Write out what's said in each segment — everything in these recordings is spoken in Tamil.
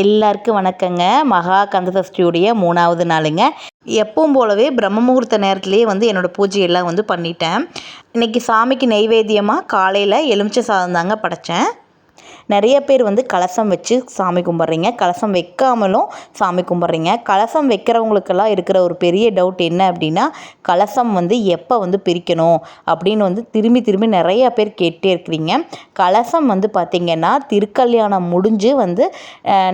எல்லாருக்கும் வணக்கங்க. மகா கந்தசஷ்டியுடைய மூணாவது நாளுங்க. எப்பவும் போலவே பிரம்ம முகூர்த்த நேரத்துலேயே வந்து என்னோடய பூஜையெல்லாம் வந்து பண்ணிட்டேன். இன்றைக்கி சாமிக்கு நெய்வேத்தியமாக காலையில் எலுமிச்சை சாதம் தாங்க படைத்தேன் நிறைய பேர் வந்து கலசம் வச்சு சாமி கும்பிட்றீங்க. கலசம் வைக்காமலும் சாமி கும்பிட்றீங்க. கலசம் வைக்கிறவங்களுக்கெல்லாம் இருக்கிற ஒரு பெரிய டவுட் என்ன அப்படின்னா கலசம் வந்து எப்போ வந்து பிரிக்கணும் அப்படின்னு வந்து திரும்பி திரும்பி நிறையா பேர் கேட்டே இருக்கிறீங்க. கலசம் வந்து பார்த்திங்கன்னா திருக்கல்யாணம் முடிஞ்சு வந்து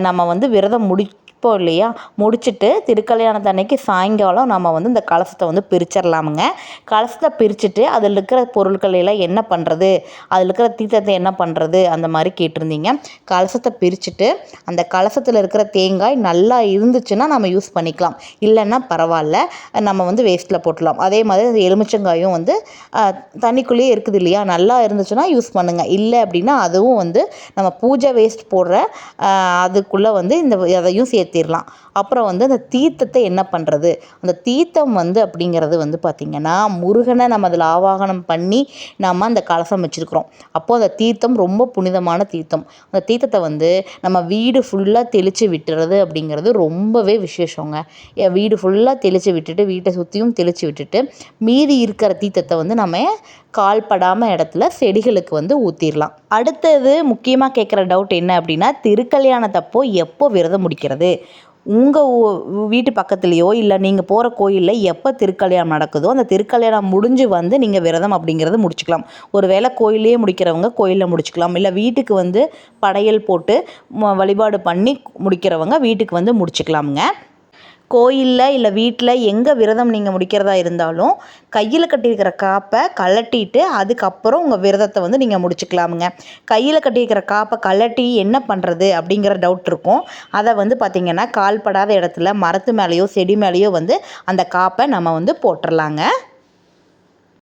நம்ம வந்து விரதம் முடி இப்போ இல்லையா முடிச்சுட்டு திருக்கல்யாணத்தன்னைக்கு சாயங்காலம் நம்ம வந்து இந்த கலசத்தை வந்து பிரிச்சிடலாமுங்க கலசத்தை பிரிச்சுட்டு அதில் இருக்கிற பொருட்கள் எல்லாம் என்ன பண்ணுறது அதில் இருக்கிற தீர்த்தத்தை என்ன பண்ணுறது அந்த மாதிரி கேட்டிருந்தீங்க. கலசத்தை பிரிச்சுட்டு அந்த கலசத்தில் இருக்கிற தேங்காய் நல்லா இருந்துச்சுன்னா நம்ம யூஸ் பண்ணிக்கலாம். இல்லைன்னா பரவாயில்ல நம்ம வந்து வேஸ்ட்டில் போட்டலாம் அதே மாதிரி அந்த எலுமிச்சங்காயும் வந்து தண்ணிக்குள்ளேயே இருக்குது இல்லையா நல்லா இருந்துச்சுன்னா யூஸ் பண்ணுங்கள் இல்லை அப்படின்னா அதுவும் வந்து நம்ம பூஜை வேஸ்ட் போடுற அதுக்குள்ளே வந்து இந்த அதையும் சேர்த்து ஏற்றிடலாம் அப்புறம் வந்து அந்த தீர்த்தத்தை என்ன பண்ணுறது அந்த தீர்த்தம் வந்து அப்படிங்கிறது வந்து பார்த்திங்கன்னா முருகனை நம்ம அதில் ஆவாகனம் பண்ணி நம்ம அந்த கலசம் வச்சுருக்குறோம். அப்போது அந்த தீர்த்தம் ரொம்ப புனிதமான தீர்த்தம். அந்த தீர்த்தத்தை வந்து நம்ம வீடு ஃபுல்லாக தெளித்து விட்டுறது அப்படிங்கிறது ரொம்பவே விசேஷங்க. வீடு ஃபுல்லாக தெளித்து விட்டுட்டு வீட்டை சுற்றியும் தெளித்து விட்டுட்டு மீதி இருக்கிற தீர்த்தத்தை வந்து நம்ம கால்படாமல் இடத்துல செடிகளுக்கு வந்து ஊற்றிடலாம் அடுத்தது முக்கியமாக கேட்குற டவுட் என்ன அப்படின்னா திருக்கல்யாணத்தப்போ எப்போ விரதம் முடிக்கிறது? உங்கள் வீட்டு பக்கத்துலேயோ இல்லை நீங்கள் போகிற கோயிலில் எப்போ திருக்கல்யாணம் நடக்குதோ அந்த திருக்கல்யாணம் முடிஞ்சு வந்து நீங்கள் விரதம் அப்படிங்கிறது முடிச்சுக்கலாம். ஒரு வேளை கோயிலே முடிக்கிறவங்க கோயிலில் முடிச்சுக்கலாம். இல்லை வீட்டுக்கு வந்து படையல் போட்டு வழிபாடு பண்ணி முடிக்கிறவங்க வீட்டுக்கு வந்து முடிச்சுக்கலாமுங்க. கோயிலில் இல்லை வீட்டில் எங்கே விரதம் நீங்கள் முடிக்கிறதா இருந்தாலும் கையில் கட்டியிருக்கிற காப்பை கலட்டிட்டு அதுக்கப்புறம் உங்கள் விரதத்தை வந்து நீங்கள் முடிச்சுக்கலாமுங்க. கையில் கட்டியிருக்கிற காப்பை கழட்டி என்ன பண்ணுறது அப்படிங்கிற டவுட் இருக்கும். அதை வந்து பார்த்திங்கன்னா கால்படாத இடத்துல மரத்து மேலேயோ செடி மேலேயோ வந்து அந்த காப்பை நம்ம வந்து போட்டுடலாங்க